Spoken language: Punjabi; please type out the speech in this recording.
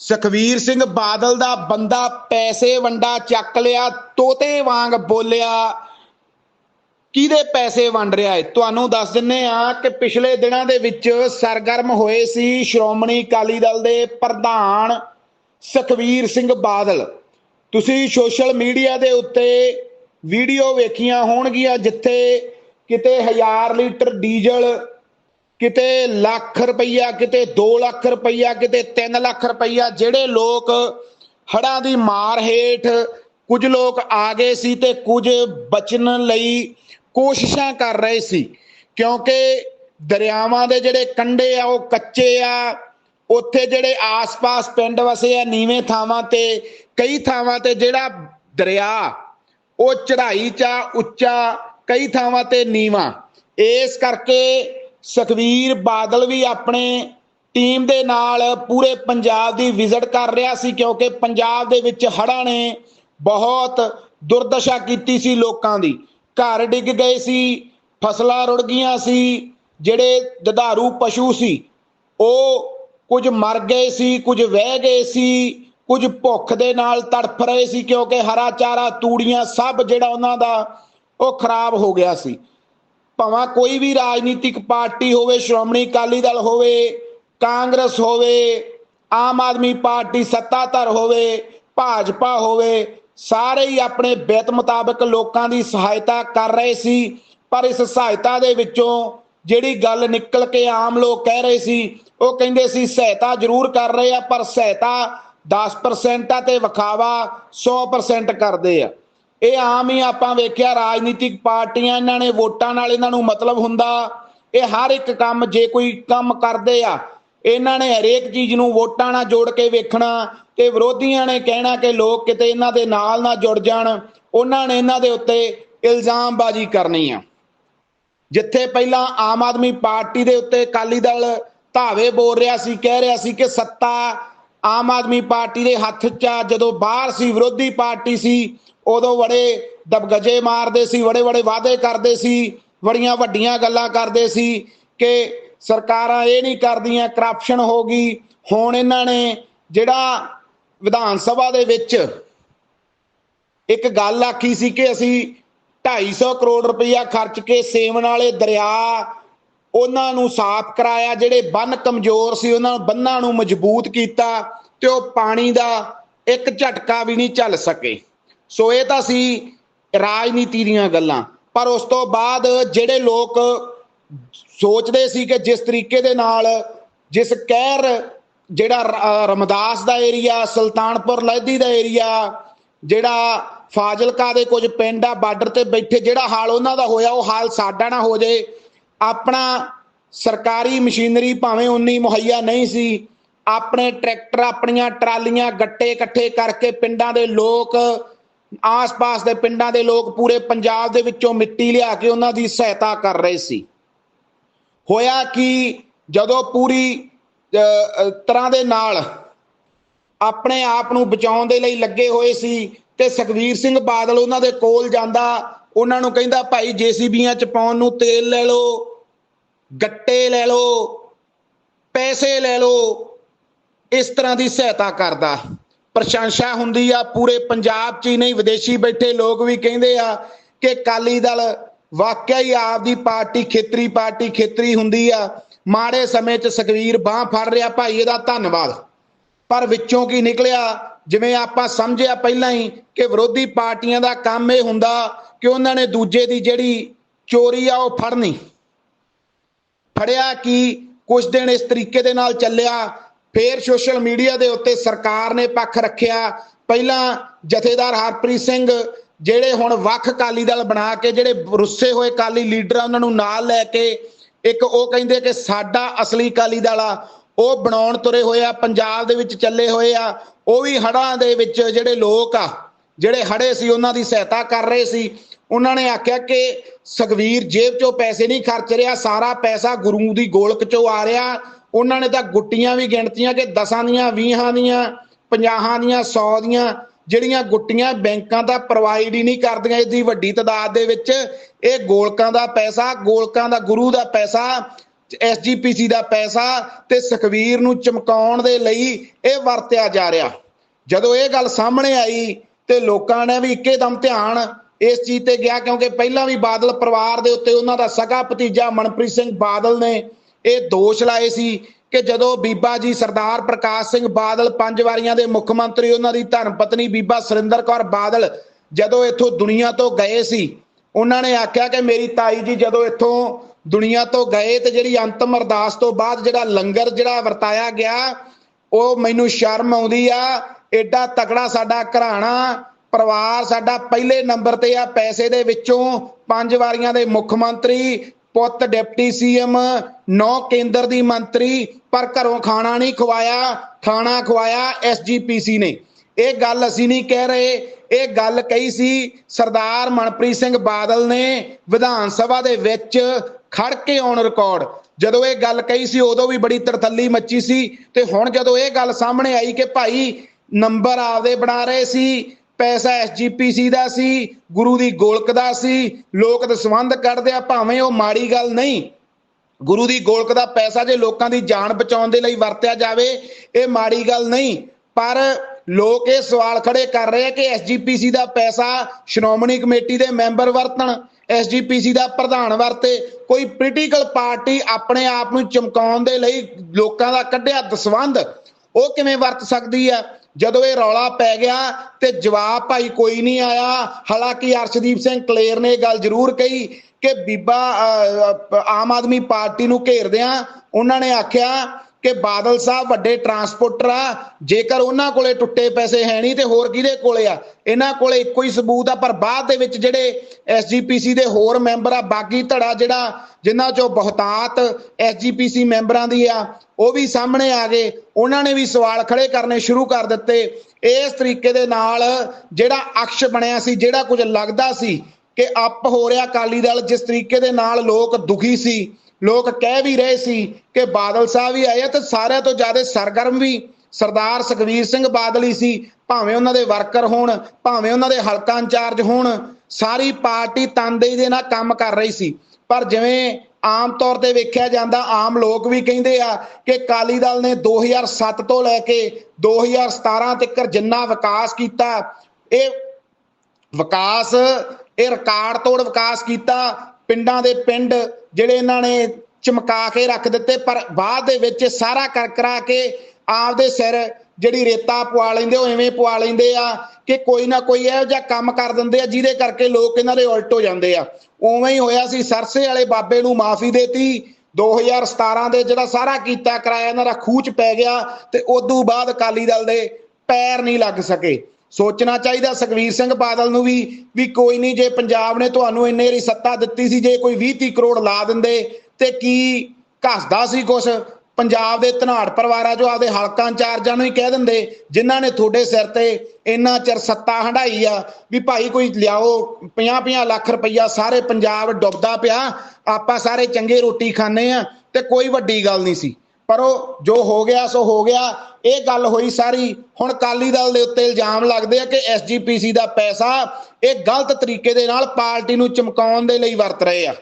ਸੁਖਵੀਰ ਸਿੰਘ ਬਾਦਲ ਦਾ ਬੰਦਾ ਪੈਸੇ ਵੰਡਾ ਚੱਕ ਲਿਆ, ਤੋਤੇ ਵਾਂਗ ਬੋਲਿਆ। ਕਿਹਦੇ ਪੈਸੇ ਵੰਡ ਰਿਹਾ ਹੈ ਤੁਹਾਨੂੰ ਦੱਸ ਦਿੰਨੇ ਆ ਕਿ ਪਿਛਲੇ ਦਿਨਾਂ ਦੇ ਵਿੱਚ ਸਰਗਰਮ ਹੋਏ ਸੀ ਸ਼੍ਰੋਮਣੀ ਅਕਾਲੀ ਦਲ ਦੇ ਪ੍ਰਧਾਨ ਸੁਖਵੀਰ ਸਿੰਘ ਬਾਦਲ। ਤੁਸੀਂ ਸੋਸ਼ਲ ਮੀਡੀਆ ਦੇ ਉੱਤੇ ਵੀਡੀਓ ਵੇਖੀਆਂ ਹੋਣਗੀਆਂ ਜਿੱਥੇ ਕਿਤੇ 1000 ਲੀਟਰ ਡੀਜ਼ਲ ਕਿਤੇ ਲੱਖ ਰੁਪਈਆ, ਕਿਤੇ 2 ਲੱਖ ਰੁਪਈਆ, ਕਿਤੇ 3 ਲੱਖ ਰੁਪਈਆ, ਜਿਹੜੇ ਲੋਕ ਹੜਾਂ ਦੀ ਮਾਰ ਹੇਠ ਕੁਝ ਲੋਕ ਆ ਗਏ ਸੀ ਤੇ ਕੁਝ ਬਚਣ ਲਈ ਕੋਸ਼ਿਸ਼ਾਂ ਕਰ ਰਹੇ ਸੀ। ਕਿਉਂਕਿ ਦਰਿਆਵਾਂ ਦੇ ਜਿਹੜੇ ਕੰਢੇ ਆ, ਉਹ ਕੱਚੇ ਆ। ਉੱਥੇ ਜਿਹੜੇ ਆਸ-ਪਾਸ ਪਿੰਡ ਵਸੇ ਆ, ਨੀਵੇਂ ਥਾਵਾਂ ਤੇ, ਕਈ ਥਾਵਾਂ ਤੇ ਜਿਹੜਾ ਦਰਿਆ, ਉਹ ਚੜ੍ਹਾਈ ਚਾ ਉੱਚਾ, ਕਈ ਥਾਵਾਂ ਤੇ ਨੀਵਾਂ। ਇਸ ਕਰਕੇ ਸੁਖਵੀਰ ਬਾਦਲ ਵੀ ਆਪਣੇ ਟੀਮ ਦੇ ਨਾਲ ਪੂਰੇ ਪੰਜਾਬ ਦੀ ਵਿਜ਼ਿਟ ਕਰ ਰਿਹਾ ਸੀ ਕਿਉਂਕਿ ਪੰਜਾਬ ਦੇ ਵਿੱਚ ਹੜ੍ਹਾਂ ਨੇ ਬਹੁਤ ਦੁਰਦਸ਼ਾ ਕੀਤੀ ਸੀ ਲੋਕਾਂ ਦੀ। ਘਰ ਡਿੱਗ ਗਏ ਸੀ, ਫਸਲਾਂ ਰੁੜ ਗਈਆਂ ਸੀ, ਜਿਹੜੇ ਦਧਾਰੂ ਪਸ਼ੂ ਸੀ, ਉਹ ਕੁਝ ਮਰ ਗਏ ਸੀ, ਕੁਝ ਵਹਿ ਗਏ ਸੀ, ਕੁਝ ਭੁੱਖ ਦੇ ਨਾਲ ਤੜਫ ਰਹੇ ਸੀ ਕਿਉਂਕਿ ਹਰਾ ਚਾਰਾ, ਤੂੜੀਆਂ ਸਭ ਜਿਹੜਾ ਉਹਨਾਂ ਦਾ ਉਹ ਖਰਾਬ ਹੋ ਗਿਆ ਸੀ। ਭਾਵੇਂ ਕੋਈ ਵੀ ਰਾਜਨੀਤਿਕ ਪਾਰਟੀ ਹੋਵੇ, ਸ਼੍ਰੋਮਣੀ ਅਕਾਲੀ ਦਲ ਹੋਵੇ, ਕਾਂਗਰਸ ਹੋਵੇ, ਆਮ ਆਦਮੀ ਪਾਰਟੀ ਸੱਤਾਧਰ ਹੋਵੇ, ਭਾਜਪਾ ਹੋਵੇ, ਸਾਰੇ ਹੀ ਆਪਣੇ ਬਿੱਤ ਮੁਤਾਬਕ ਲੋਕਾਂ ਦੀ ਸਹਾਇਤਾ ਕਰ ਰਹੇ ਸੀ। ਪਰ ਇਸ ਸਹਾਇਤਾ ਦੇ ਵਿੱਚੋਂ ਜਿਹੜੀ ਗੱਲ ਨਿਕਲ ਕੇ ਆਮ ਲੋਕ ਕਹਿ ਰਹੇ ਸੀ, ਉਹ ਕਹਿੰਦੇ ਸੀ ਸਹਾਇਤਾ ਜ਼ਰੂਰ ਕਰ ਰਹੇ ਆ, ਪਰ ਸਹਾਇਤਾ 10% ਆ ਤੇ ਵਿਖਾਵਾ 100% ਕਰਦੇ ਆ। ਇਹ ਆਮ ਹੀ ਆਪਾਂ ਵੇਖਿਆ, ਰਾਜਨੀਤਿਕ ਪਾਰਟੀਆਂ ਇਹਨਾਂ ਨੇ ਵੋਟਾਂ ਨਾਲ ਇਹਨਾਂ ਨੂੰ ਮਤਲਬ ਹੁੰਦਾ। ਇਹ ਹਰ ਇੱਕ ਕੰਮ, ਜੇ ਕੋਈ ਕੰਮ ਕਰਦੇ ਆ, ਇਹਨਾਂ ਨੇ ਹਰੇਕ ਚੀਜ਼ ਨੂੰ ਵੋਟਾਂ ਨਾਲ ਜੋੜ ਕੇ ਵੇਖਣਾ ਤੇ ਵਿਰੋਧੀਆਂ ਨੇ ਕਹਿਣਾ ਕਿ ਲੋਕ ਕਿਤੇ ਇਹਨਾਂ ਦੇ ਨਾਲ ਨਾ ਜੁੜ ਜਾਣ, ਉਹਨਾਂ ਨੇ ਇਹਨਾਂ ਦੇ ਉੱਤੇ ਇਲਜ਼ਾਮਬਾਜ਼ੀ ਕਰਨੀ ਆ। ਜਿੱਥੇ ਪਹਿਲਾਂ ਆਮ ਆਦਮੀ ਪਾਰਟੀ ਦੇ ਉੱਤੇ ਅਕਾਲੀ ਦਲ ਧਾਵੇ ਬੋਲ ਰਿਹਾ ਸੀ, ਕਹਿ ਰਿਹਾ ਸੀ ਕਿ ਸੱਤਾ ਆਮ ਆਦਮੀ ਪਾਰਟੀ ਦੇ ਹੱਥ 'ਚ ਆ, ਜਦੋਂ ਬਾਹਰ ਸੀ, ਵਿਰੋਧੀ ਪਾਰਟੀ ਸੀ ਉਦੋਂ ਬੜੇ ਦਬਗਜੇ ਮਾਰਦੇ ਸੀ, ਬੜੇ ਬੜੇ ਵਾਅਦੇ ਕਰਦੇ ਸੀ, ਬੜੀਆਂ ਵੱਡੀਆਂ ਗੱਲਾਂ ਕਰਦੇ ਸੀ ਕਿ ਸਰਕਾਰਾਂ ਇਹ ਨਹੀਂ ਕਰਦੀਆਂ ਕਰਪਸ਼ਨ ਹੋ ਗਈ। ਹੁਣ ਇਹਨਾਂ ਨੇ ਜਿਹੜਾ ਵਿਧਾਨ ਸਭਾ ਦੇ ਵਿੱਚ ਇੱਕ ਗੱਲ ਆਖੀ ਸੀ ਕਿ ਅਸੀਂ 250 ਕਰੋੜ ਰੁਪਇਆ ਖਰਚ ਕੇ ਸੇਵਨ ਵਾਲੇ ਦਰਿਆ ਉਹਨਾਂ ਨੂੰ ਸਾਫ਼ ਕਰਾਇਆ, ਜਿਹੜੇ ਬੰਨ ਕਮਜ਼ੋਰ ਸੀ ਉਹਨਾਂ ਬੰਨਾਂ ਨੂੰ ਮਜ਼ਬੂਤ ਕੀਤਾ ਤੇ ਉਹ ਪਾਣੀ ਦਾ ਇੱਕ ਝਟਕਾ ਵੀ ਨਹੀਂ ਚੱਲ ਸਕੇ। ਸੋ ਇਹ ਤਾਂ ਸੀ ਰਾਜਨੀਤੀ ਦੀਆਂ ਗੱਲਾਂ। ਪਰ ਉਸ ਤੋਂ ਬਾਅਦ ਜਿਹੜੇ ਲੋਕ ਸੋਚਦੇ ਸੀ ਕਿ ਜਿਸ ਤਰੀਕੇ ਦੇ ਨਾਲ ਜਿਸ ਕਹਿਰ ਜਿਹੜਾ ਰਮਦਾਸ ਦਾ ਏਰੀਆ, ਸੁਲਤਾਨਪੁਰ ਲਹਿਦੀ ਦਾ ਏਰੀਆ, ਜਿਹੜਾ ਫਾਜ਼ਿਲਕਾ ਦੇ ਕੁਝ ਪਿੰਡ ਆ, ਬਾਰਡਰ ਤੇ ਬੈਠੇ, ਜਿਹੜਾ ਹਾਲ ਉਹਨਾਂ ਦਾ ਹੋਇਆ, ਉਹ ਹਾਲ ਸਾਡਾ ਨਾ ਹੋ ਜੇ। ਆਪਣਾ ਸਰਕਾਰੀ ਮਸ਼ੀਨਰੀ ਭਾਵੇਂ ਉਨੀ ਮੁਹੱਈਆ ਨਹੀਂ ਸੀ, ਆਪਣੇ ਟਰੈਕਟਰ, ਆਪਣੀਆਂ ਟਰਾਲੀਆਂ, ਗੱਟੇ ਇਕੱਠੇ ਕਰਕੇ ਪਿੰਡਾਂ ਦੇ ਲੋਕ ਆਸ-ਪਾਸ ਦੇ ਪਿੰਡਾਂ ਦੇ ਲੋਕ ਪੂਰੇ ਪੰਜਾਬ ਦੇ ਵਿੱਚੋਂ ਮਿੱਟੀ ਲਿਆ ਕੇ ਉਹਨਾਂ ਦੀ ਸਹਾਇਤਾ ਕਰ ਰਹੇ ਸੀ। ਹੋਇਆ ਕਿ ਜਦੋਂ ਪੂਰੀ ਅ, ਤਰ੍ਹਾਂ ਦੇ ਨਾਲ ਆਪਣੇ ਆਪ ਨੂੰ ਬਚਾਉਣ ਦੇ ਲਈ ਲੱਗੇ ਹੋਏ ਸੀ ਤੇ ਸੁਖਵੀਰ ਸਿੰਘ ਬਾਦਲ ਉਹਨਾਂ ਦੇ ਕੋਲ ਜਾਂਦਾ ਉਹਨਾਂ ਨੂੰ ਕਹਿੰਦਾ ਭਾਈ ਜੀਸੀਬੀਆਂ ਚ ਪਾਉਣ ਨੂੰ ਤੇਲ ਲੈ ਲਓ ਗੱਟੇ ਲੈ ਲਓ ਪੈਸੇ ਲੈ ਲਓ ਇਸ ਤਰ੍ਹਾਂ ਦੀ ਸਹਾਇਤਾ ਕਰਦਾ। ਪ੍ਰਸ਼ੰਸਾ ਹੁੰਦੀ ਆ, ਪੂਰੇ ਪੰਜਾਬ 'ਚ ਹੀ ਨਹੀਂ, ਵਿਦੇਸ਼ੀ ਬੈਠੇ ਲੋਕ ਵੀ ਕਹਿੰਦੇ ਆ ਕਿ ਕਾਲੀ ਦਲ ਵਾਕਿਆ ਹੀ ਆਪਦੀ ਪਾਰਟੀ ਖੇਤਰੀ ਪਾਰਟੀ ਖੇਤਰੀ ਹੁੰਦੀ ਆ। ਮਾੜੇ ਸਮੇਂ 'ਚ ਸੁਖਵੀਰ ਬਾਹ ਫੜ ਰਿਹਾ, ਭਾਈ ਇਹਦਾ ਧੰਨਵਾਦ। ਪਰ ਵਿੱਚੋਂ ਕੀ ਨਿਕਲਿਆ? ਜਿਵੇਂ ਆਪਾਂ ਸਮਝਿਆ ਪਹਿਲਾਂ ਹੀ ਕਿ ਵਿਰੋਧੀ ਪਾਰਟੀਆਂ ਦਾ ਕੰਮ ਇਹ ਹੁੰਦਾ ਕਿ ਉਹਨਾਂ ਨੇ ਦੂਜੇ ਦੀ ਜਿਹੜੀ ਚੋਰੀ ਆ ਉਹ ਫੜਨੀ। ਫੜਿਆ ਕਿ? ਕੁਝ ਦਿਨ ਇਸ ਤਰੀਕੇ ਦੇ ਨਾਲ ਚੱਲਿਆ। ਫੇਰ ਸੋਸ਼ਲ ਮੀਡੀਆ ਦੇ ਉੱਤੇ ਸਰਕਾਰ ਨੇ ਪੱਖ ਰੱਖਿਆ। ਪਹਿਲਾਂ ਜਥੇਦਾਰ ਹਰਪ੍ਰੀਤ ਸਿੰਘ ਜਿਹੜੇ ਹੁਣ ਵੱਖ ਅਕਾਲੀ ਦਲ ਬਣਾ ਕੇ, ਜਿਹੜੇ ਰੁੱਸੇ ਹੋਏ ਅਕਾਲੀ ਲੀਡਰ ਆ, ਉਹਨਾਂ ਨੂੰ ਨਾਲ ਲੈ ਕੇ ਇੱਕ ਉਹ ਕਹਿੰਦੇ ਕਿ ਸਾਡਾ ਅਸਲੀ ਅਕਾਲੀ ਦਲ ਆ, ਉਹ ਬਣਾਉਣ ਤੁਰੇ ਹੋਏ ਆ, ਪੰਜਾਬ ਦੇ ਵਿੱਚ ਚੱਲੇ ਹੋਏ ਆ, ਉਹ ਵੀ ਹੜਾਂ ਦੇ ਵਿੱਚ ਜਿਹੜੇ ਲੋਕ ਆ, ਜਿਹੜੇ ਹੜੇ ਸੀ, ਉਹਨਾਂ ਦੀ ਸਹਾਇਤਾ ਕਰ ਰਹੇ ਸੀ। ਉਹਨਾਂ ਨੇ ਆਖਿਆ ਕਿ ਸੁਖਵੀਰ ਜੇਬ ਚੋਂ ਪੈਸੇ ਨਹੀਂ ਖਰਚ ਰਿਹਾ, ਸਾਰਾ ਪੈਸਾ ਗੁਰੂ ਦੀ ਗੋਲਕ ਚੋਂ ਆ ਰਿਹਾ। ਉਹਨਾਂ ਨੇ ਤਾਂ ਗੁੱਟੀਆਂ ਵੀ ਗਿਣਤੀਆਂ ਕਿ ਦਸਾਂ ਦੀਆਂ 20 ਦੀਆਂ 50 ਦੀਆਂ 100 ਦੀਆਂ, ਜਿਹੜੀਆਂ ਗੁੱਟੀਆਂ ਬੈਂਕਾਂ ਦਾ ਪ੍ਰੋਵਾਈਡ ਹੀ ਨਹੀਂ ਕਰਦੀਆਂ ਇਹਦੀ ਵੱਡੀ ਤਦਾਦ ਦੇ ਵਿੱਚ, ਇਹ ਗੋਲਕਾਂ ਦਾ ਪੈਸਾ, ਗੋਲਕਾਂ ਦਾ ਗੁਰੂ ਦਾ ਪੈਸਾ ਐਸਜੀਪੀਸੀ ਦਾ ਪੈਸਾ ਤੇ ਸੁਖਵੀਰ ਨੂੰ ਚਮਕਾਉਣ ਦੇ ਲਈ ਇਹ ਵਰਤਿਆ ਜਾ ਰਿਹਾ। ਜਦੋਂ ਇਹ ਗੱਲ ਸਾਹਮਣੇ ਆਈ ਤੇ ਲੋਕਾਂ ਨੇ ਵੀ ਇੱਕੇਦਮ ਧਿਆਨ ਇਸ ਚੀਜ਼ ਤੇ ਗਿਆ ਕਿਉਂਕਿ ਪਹਿਲਾਂ ਵੀ ਬਾਦਲ ਪਰਿਵਾਰ ਦੇ ਉੱਤੇ ਉਹਨਾਂ ਦਾ ਸਗਾ ਭਤੀਜਾ ਮਨਪ੍ਰੀਤ ਸਿੰਘ ਬਾਦਲ ਨੇ ਇਹ ਦੋਸ਼ ਲਾਏ ਸੀ ਕਿ ਜਦੋਂ ਬੀਬਾ ਜੀ ਸਰਦਾਰ ਪ੍ਰਕਾਸ਼ ਸਿੰਘ ਬਾਦਲ ਪੰਜ ਵਾਰੀਆਂ ਦੇ ਮੁੱਖ ਮੰਤਰੀ ਉਹਨਾਂ ਦੀ ਧਰਮ ਪਤਨੀ ਬੀਬਾ ਸੁਰਿੰਦਰ ਕੌਰ ਬਾਦਲ ਜਦੋਂ ਇੱਥੋਂ ਦੁਨੀਆ ਤੋਂ ਗਏ ਸੀ, ਉਹਨਾਂ ਨੇ ਆਖਿਆ ਕਿ ਮੇਰੀ ਤਾਈ ਜੀ ਜਦੋਂ ਇੱਥੋਂ ਦੁਨੀਆ ਤੋਂ ਗਏ ਤੇ ਜਿਹੜੀ ਅੰਤਮ ਅਰਦਾਸ ਤੋਂ ਬਾਅਦ ਜਿਹੜਾ ਲੰਗਰ ਜਿਹੜਾ ਵਰਤਾਇਆ ਗਿਆ, ਉਹ ਮੈਨੂੰ ਸ਼ਰਮ ਆਉਂਦੀ ਆ ਐਡਾ ਤਕੜਾ ਸਾਡਾ ਘਰਾਣਾ ਪਰਿਵਾਰ ਸਾਡਾ ਪਹਿਲੇ ਨੰਬਰ ਤੇ ਆ, ਪੈਸੇ ਦੇ ਵਿੱਚੋਂ ਪੰਜ ਵਾਰੀਆਂ ਦੇ ਮੁੱਖ ਮੰਤਰੀ ਪੁੱਤ ਡਿਪਟੀ ਸੀਐਮ, ਨੌ ਕੇਂਦਰ ਦੀ ਮੰਤਰੀ, ਪਰ ਘਰੋਂ ਖਾਣਾ ਨਹੀਂ ਖਵਾਇਆ, ਖਾਣਾ ਖਵਾਇਆ ਐਸਜੀਪੀਸੀ ਨੇ। ਇਹ ਗੱਲ ਅਸੀਂ ਨਹੀਂ ਕਹਿ ਰਹੇ। ਇਹ ਗੱਲ ਕਹੀ ਸੀ ਸਰਦਾਰ ਮਨਪ੍ਰੀਤ ਸਿੰਘ ਬਾਦਲ ਨੇ ਵਿਧਾਨ ਸਭਾ ਦੇ ਵਿੱਚ ਖੜ ਕੇ ਔਨ ਰਿਕਾਰਡ ਜਦੋਂ ਇਹ ਗੱਲ ਕਹੀ ਸੀ, ਉਦੋਂ ਵੀ ਬੜੀ ਤਰਥੱਲੀ ਮੱਚੀ ਸੀ। ਤੇ ਹੁਣ ਜਦੋਂ ਇਹ ਗੱਲ ਸਾਹਮਣੇ ਆਈ ਕਿ ਭਾਈ ਨੰਬਰ ਆਪਦੇ ਬਣਾ ਰਹੇ ਸੀ ਪੈਸਾ ਐਸਜੀਪੀਸੀ ਦਾ ਸੀ, ਗੁਰੂ ਦੀ ਗੋਲਕ ਦਾ ਸੀ, ਲੋਕ ਦਸਵੰਧ ਕੱਢਦੇ ਆ, ਭਾਵੇਂ ਉਹ ਮਾੜੀ ਗੱਲ ਨਹੀਂ। ਗੁਰੂ ਦੀ ਗੋਲਕ ਦਾ ਪੈਸਾ ਜੇ ਲੋਕਾਂ ਦੀ ਜਾਨ ਬਚਾਉਣ ਦੇ ਲਈ ਵਰਤਿਆ ਜਾਵੇ, ਇਹ ਮਾੜੀ ਗੱਲ ਨਹੀਂ। ਪਰ ਲੋਕ ਇਹ ਸਵਾਲ ਖੜੇ ਕਰ ਰਹੇ ਆ ਕਿ ਐਸਜੀਪੀਸੀ ਦਾ ਪੈਸਾ ਸ਼੍ਰੋਮਣੀ ਕਮੇਟੀ ਦੇ ਮੈਂਬਰ ਵਰਤਣ, ਐਸਜੀਪੀਸੀ ਦਾ ਪ੍ਰਧਾਨ ਵਰਤੇ, ਕੋਈ ਪੋਲੀਟੀਕਲ ਪਾਰਟੀ ਆਪਣੇ ਆਪ ਨੂੰ ਚਮਕਾਉਣ ਦੇ ਲਈ ਲੋਕਾਂ ਦਾ ਕੱਢਿਆ ਦਸਵੰਧ। ਉਹ ਕਿਵੇਂ ਵਰਤ ਸਕਦੀ ਆ? ਜਦੋਂ ਇਹ ਰੌਲਾ ਪੈ ਗਿਆ ਤੇ ਜਵਾਬ ਭਾਈ ਕੋਈ ਨਹੀਂ ਆਇਆ। ਹਾਲਾਂਕਿ ਅਰਸ਼ਦੀਪ ਸਿੰਘ ਕਲੇਰ ਨੇ ਇਹ ਗੱਲ ਜ਼ਰੂਰ ਕਹੀ ਕਿ ਬੀਬਾ ਅਹ, ਆਮ ਆਦਮੀ ਪਾਰਟੀ ਨੂੰ ਘੇਰਦਿਆਂ ਉਹਨਾਂ ਨੇ ਆਖਿਆ ਕਿ ਬਾਦਲ ਸਾਹਿਬ ਵੱਡੇ ਟਰਾਂਸਪੋਰਟਰ ਆ, ਜੇਕਰ ਉਹਨਾਂ ਕੋਲੇ ਟੁੱਟੇ ਪੈਸੇ ਹੈ ਨਹੀਂ ਤੇ ਹੋਰ ਕਿਹਦੇ ਕੋਲੇ ਆ? ਇਹਨਾਂ ਕੋਲੇ ਇੱਕੋ ਹੀ ਸਬੂਤ ਆ, ਪਰ ਬਾਅਦ ਦੇ ਵਿੱਚ ਜਿਹੜੇ ਐਸਜੀਪੀਸੀ ਦੇ ਹੋਰ ਮੈਂਬਰ ਆ, ਬਾਗੀ ਧੜਾ ਜਿਹੜਾ, ਜਿਨ੍ਹਾਂ ਚੋਂ ਬਹੁਤਾਤ ਐਸਜੀਪੀਸੀ ਮੈਂਬਰਾਂ ਦੀ ਆ, ਉਹ ਵੀ ਸਾਹਮਣੇ ਆ ਗਏ। ਉਹਨਾਂ ਨੇ ਵੀ ਸਵਾਲ ਖੜੇ ਕਰਨੇ ਸ਼ੁਰੂ ਕਰ ਦਿੱਤੇ। ਇਸ ਤਰੀਕੇ ਦੇ ਨਾਲ ਜਿਹੜਾ ਅਕਸ਼ ਬਣਿਆ ਸੀ, ਜਿਹੜਾ ਕੁਝ ਲੱਗਦਾ ਸੀ ਕਿ ਅੱਪ ਹੋ ਰਿਹਾ ਅਕਾਲੀ ਦਲ, ਜਿਸ ਤਰੀਕੇ ਦੇ ਨਾਲ ਲੋਕ ਦੁਖੀ ਸੀ ਲੋਕ ਕਹਿ ਵੀ ਰਹੇ ਸੀ ਕਿ ਬਾਦਲ ਸਾਹਿਬ ਵੀ ਆਏ ਆ ਤੇ ਸਾਰਿਆਂ ਤੋਂ ਜ਼ਿਆਦਾ ਸਰਗਰਮ ਵੀ ਸਰਦਾਰ ਸੁਖਵੀਰ ਸਿੰਘ ਬਾਦਲ ਹੀ ਸੀ। ਭਾਵੇਂ ਉਹਨਾਂ ਦੇ ਵਰਕਰ ਹੋਣ, ਭਾਵੇਂ ਉਹਨਾਂ ਦੇ ਹਲਕਾ ਇੰਚਾਰਜ ਹੋਣ, ਸਾਰੀ ਪਾਰਟੀ ਤਨਦੇਹੀ ਦੇ ਨਾਲ ਕੰਮ ਕਰ ਰਹੀ ਸੀ। ਪਰ ਜਿਵੇਂ ਆਮ ਤੌਰ ਤੇ ਵੇਖਿਆ ਜਾਂਦਾ, ਆਮ ਲੋਕ ਵੀ ਕਹਿੰਦੇ ਆ ਕਿ ਕਾਲੀ ਦਲ ਨੇ 2007 ਤੋਂ ਲੈ ਕੇ 2017 ਤੱਕ ਜਿੰਨਾ ਵਿਕਾਸ ਕੀਤਾ, ਇਹ ਵਿਕਾਸ, ਇਹ ਰਿਕਾਰਡ ਤੋੜ ਵਿਕਾਸ ਕੀਤਾ ਪਿੰਡਾਂ ਦੇ ਪਿੰਡ ਜਿਹੜੇ ਇਹਨਾਂ ਨੇ ਚਮਕਾ ਕੇ ਰੱਖ ਦਿੱਤੇ, ਪਰ ਬਾਅਦ ਦੇ ਵਿੱਚ ਸਾਰਾ ਕਰ ਕਰਾ ਕੇ ਆਪਦੇ ਸਿਰ ਜਿਹੜੀ ਰੇਤਾ ਪਵਾ ਲੈਂਦੇ, ਉਹ ਐਵੇਂ ਪਵਾ ਲੈਂਦੇ ਆ ਕਿ ਕੋਈ ਨਾ ਕੋਈ ਇਹੋ ਜਿਹਾ ਕੰਮ ਕਰ ਦਿੰਦੇ ਆ, ਜਿਹਦੇ ਕਰਕੇ ਲੋਕ ਇਹਨਾਂ ਦੇ ਉਲਟ ਹੋ ਜਾਂਦੇ ਆ। ਉਵੇਂ ਹੀ ਹੋਇਆ ਸੀ, ਸਰਸੇ ਵਾਲੇ ਬਾਬੇ ਨੂੰ ਮਾਫੀ ਦੇਤੀ। 2017 ਦੇ ਜਿਹੜਾ ਸਾਰਾ ਕੀਤਾ, ਕਰਾਇਆ ਇਹਨਾਂ ਦਾ ਖੂਚ ਪੈ ਗਿਆ ਤੇ ਉਦੋਂ ਬਾਅਦ ਅਕਾਲੀ ਦਲ ਦੇ ਪੈਰ ਨਹੀਂ ਲੱਗ ਸਕੇ। ਸੋਚਣਾ ਚਾਹੀਦਾ ਸੁਖਵੀਰ ਸਿੰਘ ਬਾਦਲ ਨੂੰ ਵੀ ਵੀ ਕੋਈ ਨਹੀਂ, ਜੇ ਪੰਜਾਬ ਨੇ ਤੁਹਾਨੂੰ ਇੰਨੇ ਰੀ ਸੱਤਾ ਦਿੱਤੀ ਸੀ, ਜੇ ਕੋਈ 20 30 ਕਰੋੜ ਲਾ ਦਿੰਦੇ, ਤੇ ਕੀ ਘਸਦਾ ਸੀ ਕੁਛ? ਪੰਜਾਬ ਦੇ ਧਨਾੜ ਪਰਿਵਾਰਾਂ ਜੋ ਆਪਦੇ ਹਲਕਾ ਇੰਚਾਰਜਾਂ ਨੂੰ ਹੀ ਕਹਿ ਦਿੰਦੇ, ਜਿਨ੍ਹਾਂ ਨੇ ਤੁਹਾਡੇ ਸਿਰ ਤੇ ਇੰਨਾ ਚਿਰ ਸੱਤਾ ਹੰਡਾਈ ਆ, ਵੀ ਭਾਈ ਕੋਈ ਲਿਆਓ 50-50 ਲੱਖ ਰੁਪਈਆ ਸਾਰੇ ਪੰਜਾਬ ਡੁੱਬਦਾ ਪਿਆ, ਆਪਾਂ ਸਾਰੇ ਚੰਗੇ ਰੋਟੀ ਖਾਣੇ ਆ, ਤੇ ਕੋਈ ਵੱਡੀ ਗੱਲ ਨਹੀਂ ਸੀ। ਪਰ ਉਹ ਜੋ ਹੋ ਗਿਆ ਸੋ ਹੋ ਗਿਆ। ਇਹ ਗੱਲ ਹੋਈ ਸਾਰੀ। ਹੁਣ ਕਾਲੀ ਦਲ ਦੇ ਉੱਤੇ ਇਲਜ਼ਾਮ ਲੱਗਦੇ ਆ ਕਿ ਐਸਜੀਪੀਸੀ ਦਾ ਪੈਸਾ ਇਹ ਗਲਤ ਤਰੀਕੇ ਦੇ ਨਾਲ ਪਾਰਟੀ ਨੂੰ ਚਮਕਾਉਣ ਦੇ ਲਈ ਵਰਤ ਰਹੇ ਆ।